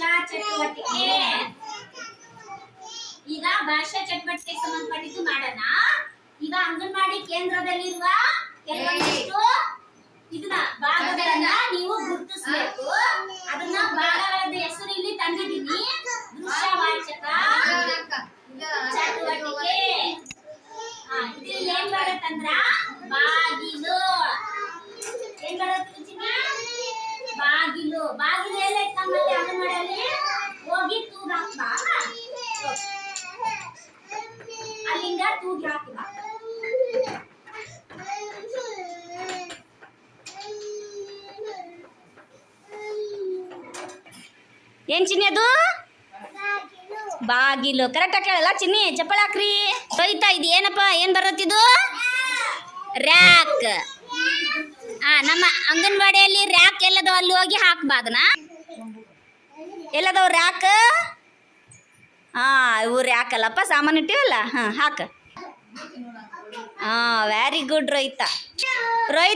ಭಾಷಾ ಚಟುವಟಿಕೆ. ಈಗ ಭಾಷಾ ಚಟುವಟಿಕೆ ಸಂಬಂಧಪಟ್ಟಿದ್ದು ಮಾಡೋಣ. ಈಗ ಅಂಗನವಾಡಿ ಕೇಂದ್ರದಲ್ಲಿರುವ ಕೆಲವೊಂದಿಷ್ಟು ಇದನ್ನ, ಭಾಗಗಳನ್ನ ನೀವು ಗುರುತಿಸಬೇಕು. ಅದನ್ನ ಭಾಗಗಳದ ಹೆಸರು ಇಲ್ಲಿ ತಂದಿದ್ದೀನಿ. ದೃಶ್ಯವಾಚಕ ಚಟುವಟಿಕೆ. ಇದು ಏನ್ ಮಾಡತ್ತಂದ್ರ, ಬಾಗಿಲು. ಏನ್ ಬರುತ್ತೆ ಬಾಗಿಲು. ಬಾಗಿಲು ಅಲ್ಲಿಂದ ತೂಗಿ ಹಾಕಿ ಬಾ. ಏನ್ ಚಿನ್ನಿ ಅದು? ಬಾಗಿಲು. ಕರೆಕ್ಟಾಗಿ ಕೇಳಲ್ಲ ಚಿನ್ನಿ? ಚಪ್ಪಳ ಹಾಕ್ರಿ. ತೊಯ್ತಾ ಇದು ಏನಪ್ಪ? ಏನ್ ಬರತ್ತಿದು ರ್ಯಾಕ್ ಆ, ನಮ್ಮ ಅಂಗನವಾಡಿಯಲ್ಲಿ ರ್ಯಾಕ್ ಎಲ್ಲದೋ ಅಲ್ಲಿ ಹೋಗಿ ಹಾಕ್ಬಾ ಎಲ್ಲದೋ ರ್ಯಾಕ್ ಹಾ ಯಾಕಲ್ಲಪ್ಪ ಸಾಮಾನು ಇಟ್ಟಿವಲ್ಲ? ಹಾ ಹಾಕ. ಹಾ ವೆರಿ ಗುಡ್ ರೋಹಿತ. ರೋಹಿತ್